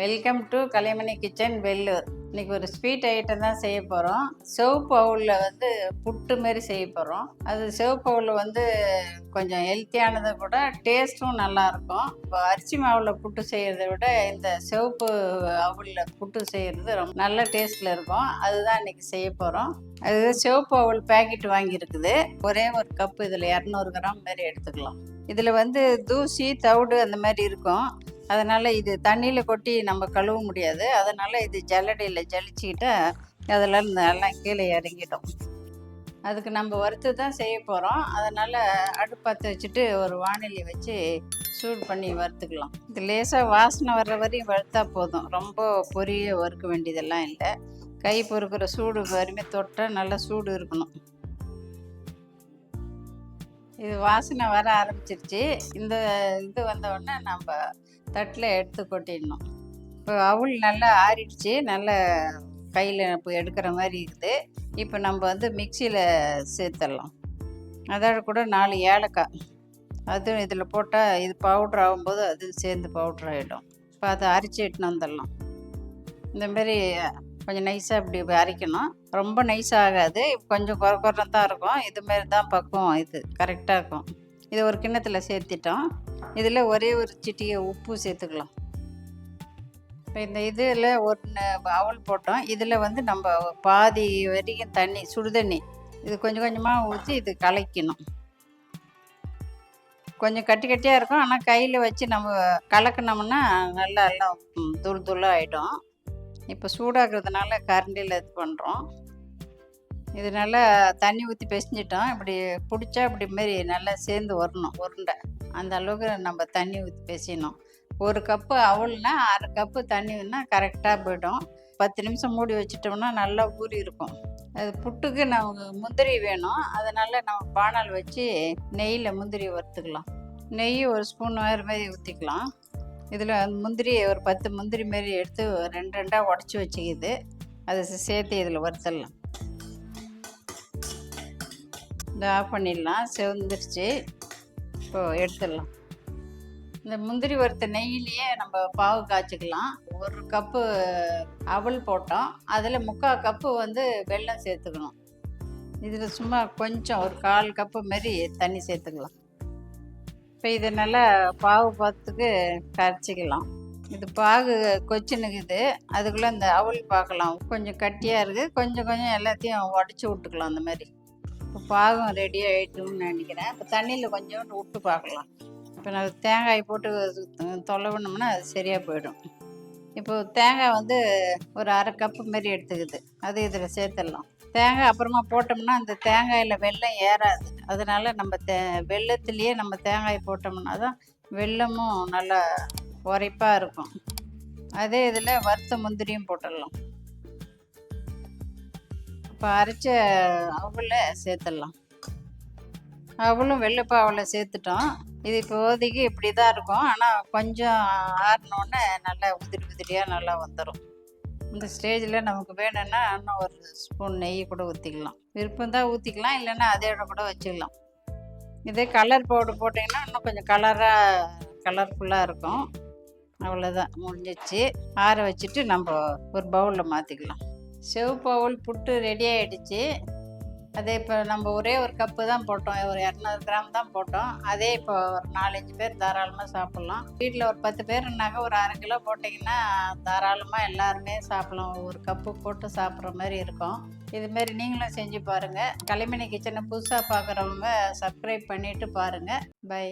Welcome to Kalaimani kitchen Vellur இன்னைக்கு ஒரு sweet item தான் செய்ய போகிறோம் சிவப்பு அவுலில் வந்து புட்டு மாரி செய்ய போகிறோம் அது சிவப்பு அவுள் வந்து கொஞ்சம் ஹெல்த்தியானதை கூட டேஸ்ட்டும் நல்லாயிருக்கும் இப்போ அரிசி மாவில் புட்டு செய்கிறத விட இந்த சிவப்பு அவுளில் புட்டு செய்கிறது ரொம்ப நல்ல டேஸ்ட்டில் இருக்கும். அதுதான் இன்னைக்கு செய்ய போகிறோம் அது சிவப்பு அவுள் பேக்கெட் வாங்கியிருக்குது. ஒரே ஒரு கப்பு இதில் இரநூறு கிராம் மாரி எடுத்துக்கலாம். இதில் வந்து தூசி தவிடு அந்த மாதிரி இருக்கும். அதனால் இது தண்ணியில் கொட்டி நம்ம கழுவ முடியாது. அதனால் இது ஜல்லடியில் ஜலிச்சுக்கிட்டு அதில் நல்லா கீழே இறங்கிட்டோம். அதுக்கு நம்ம வறுத்து தான் செய்ய போகிறோம் அதனால் அடுப்பத்தை வச்சுட்டு ஒரு வானிலை வச்சு சூடு பண்ணி வறுத்துக்கலாம். இது லேசாக வாசனை வர்ற வரையும் வறுத்தா போதும். ரொம்ப பொரிய வறுக்க வேண்டியதெல்லாம் இல்லை. கை பொறுக்கிற சூடு வறுமை தொட்டால் நல்லா சூடு இருக்கணும். இது வாசனை வர ஆரம்பிச்சிருச்சு. இந்த இது வந்த உடனே நம்ம தட்டில் எடுத்து கொட்டிடணும். இப்போ அவுள் நல்லா ஆறிடுச்சு. நல்ல கையில் இப்போ எடுக்கிற மாதிரி இருக்குது. இப்போ நம்ம வந்து மிக்சியில் சேர்த்துடலாம். அதோட கூட நாலு ஏலக்காய். அதுவும் இதில் போட்டால் இது பவுட்ரு ஆகும்போது அது சேர்ந்து பவுட்ரு ஆகிடும் இப்போ அதை அரைச்சி எட்டுன்னு வந்துடலாம். இந்தமாரி கொஞ்சம் நைஸாக இப்படி அரைக்கணும் ரொம்ப நைஸ் ஆகாது. கொஞ்சம் குறை குறை தான் இருக்கும் இதுமாரி தான் பக்குவம் இது. கரெக்டாக இருக்கும். இதை ஒரு கிண்ணத்தில் சேர்த்திட்டோம். இதில் ஒரே ஒரு சிட்டியை உப்பு சேர்த்துக்கலாம். இப்போ இந்த இதில் ஒன்று அவல் போட்டோம். இதில் வந்து நம்ம பாதி வரைக்கும் தண்ணி சுடுதண்ணி. இது கொஞ்சம் கொஞ்சமாக ஊற்றி இது கலக்கணும். கொஞ்சம் கட்டி கட்டியாக இருக்கும். ஆனால் கையில் வச்சு நம்ம கலக்கினோம்னா நல்லா எல்லாம் தூள் தூளாக ஆகிடும் இப்போ சூடாகிறதுனால கரண்டியில் இது பண்ணுறோம் இது நல்லா தண்ணி ஊற்றி பிசைஞ்சிட்டோம். இப்படி பிடிச்சா இப்படி மாரி நல்லா சேர்ந்து வரணும் உருண்டை. அந்த அளவுக்கு நம்ம தண்ணி ஊற்றி பிசையணும். ஒரு கப்பு அவள்னா அரை கப்பு தண்ணின்னா கரெக்டாக போயிடும். பத்து நிமிஷம் மூடி வச்சிட்டோம்னா நல்லா ஊறி இருக்கும். அது புட்டுக்கு நமக்கு முந்திரி வேணும். அதனால் நம்ம பானால் வச்சு நெய்யில் முந்திரி வறுத்துக்கலாம். நெய் ஒரு ஸ்பூன் வேறு மாதிரி ஊற்றிக்கலாம் இதில் முந்திரி ஒரு பத்து முந்திரி மாரி எடுத்து ரெண்டு ரெண்டாக உடச்சி வச்சுக்கிது. அதை சேர்த்து இதில் வறுத்தடலாம். இதை ஆஃப் பண்ணிடலாம். செவந்துருச்சு. இப்போ எடுத்துடலாம். இந்த முந்திரி வறுத்த நெய்யிலேயே நம்ம பாவு காய்ச்சிக்கலாம். ஒரு கப்பு அவல் போட்டோம். அதில் முக்கால் கப்பு வந்து வெல்லம் சேர்த்துக்கணும். இதில் சும்மா கொஞ்சம் ஒரு கால் கப்பு மாரி தண்ணி சேர்த்துக்கலாம். இப்போ இதை நல்லா பாவு பார்த்துக்கு கரைச்சிக்கலாம். இது பாகு கொச்சினுக்குது அதுக்குள்ளே இந்த அவல் பார்க்கலாம் கொஞ்சம் கட்டியாக இருக்குது கொஞ்சம் கொஞ்சம் எல்லாத்தையும் உடச்சி விட்டுக்கலாம் அந்த மாதிரி. இப்போ பாகம் ரெடி ஆகிட்டுன்னு நினைக்கிறேன். இப்போ தண்ணியில் கொஞ்சம் விட்டு பார்க்கலாம் இப்போ நான் தேங்காய் போட்டு தொலைவினோம்னா அது சரியாக போயிடும். இப்போ தேங்காய் வந்து ஒரு அரை கப்பு மாரி எடுத்துக்குது. அது இதில் சேர்த்துடலாம். தேங்காய் அப்புறமா போட்டோம்னா அந்த தேங்காயில் வெள்ளம் ஏறாது. அதனால் நம்ம தே வெள்ளத்துலேயே நம்ம தேங்காய் போட்டோம்னா தான் வெள்ளமும் நல்லா உரைப்பாக இருக்கும். அதே இதில் வறுத்த முந்திரியும் போட்டுடலாம். இப்போ அரைச்ச அவளை சேர்த்துடலாம். அவளும் வெள்ளைப்பாவில் சேர்த்துட்டோம். இது இப்போதைக்கு இப்படி தான் இருக்கும். ஆனால் கொஞ்சம் ஆறினோடனே நல்லா உதிரி உதிரியாக நல்லா வந்துடும் இந்த ஸ்டேஜில் நமக்கு வேணும்னா இன்னும் ஒரு ஸ்பூன் நெய் கூட ஊற்றிக்கலாம் விருப்பம் தான் ஊற்றிக்கலாம் இல்லைன்னா அதோட கூட வச்சுக்கலாம். இதே கலர் பவுடர் போட்டிங்கன்னா இன்னும் கொஞ்சம் கலராக கலர்ஃபுல்லாக இருக்கும். அவ்வளோதான் முடிஞ்சிச்சு. ஆற வச்சுட்டு நம்ம ஒரு பவுலில் மாற்றிக்கலாம் செவ் பவுல் புட்டு ரெடி ஆகிடுச்சு அதே இப்போ நம்ம ஒரே ஒரு கப்பு தான் போட்டோம். ஒரு இரநூறு கிராம் தான் போட்டோம். அதே இப்போ ஒரு நாலஞ்சு பேர் தாராளமாக சாப்பிட்லாம். வீட்டில் ஒரு பத்து பேர்னாக்க ஒரு அரை கிலோ போட்டிங்கன்னா தாராளமாக எல்லாருமே சாப்பிட்லாம். ஒரு கப்பு போட்டு சாப்பிட்ற மாதிரி இருக்கும். இதுமாரி நீங்களும் செஞ்சு பாருங்கள் களிமணி கிச்சனை புதுசாக பார்க்குறவங்க சப்ஸ்கிரைப் பண்ணிவிட்டு பாருங்கள் பை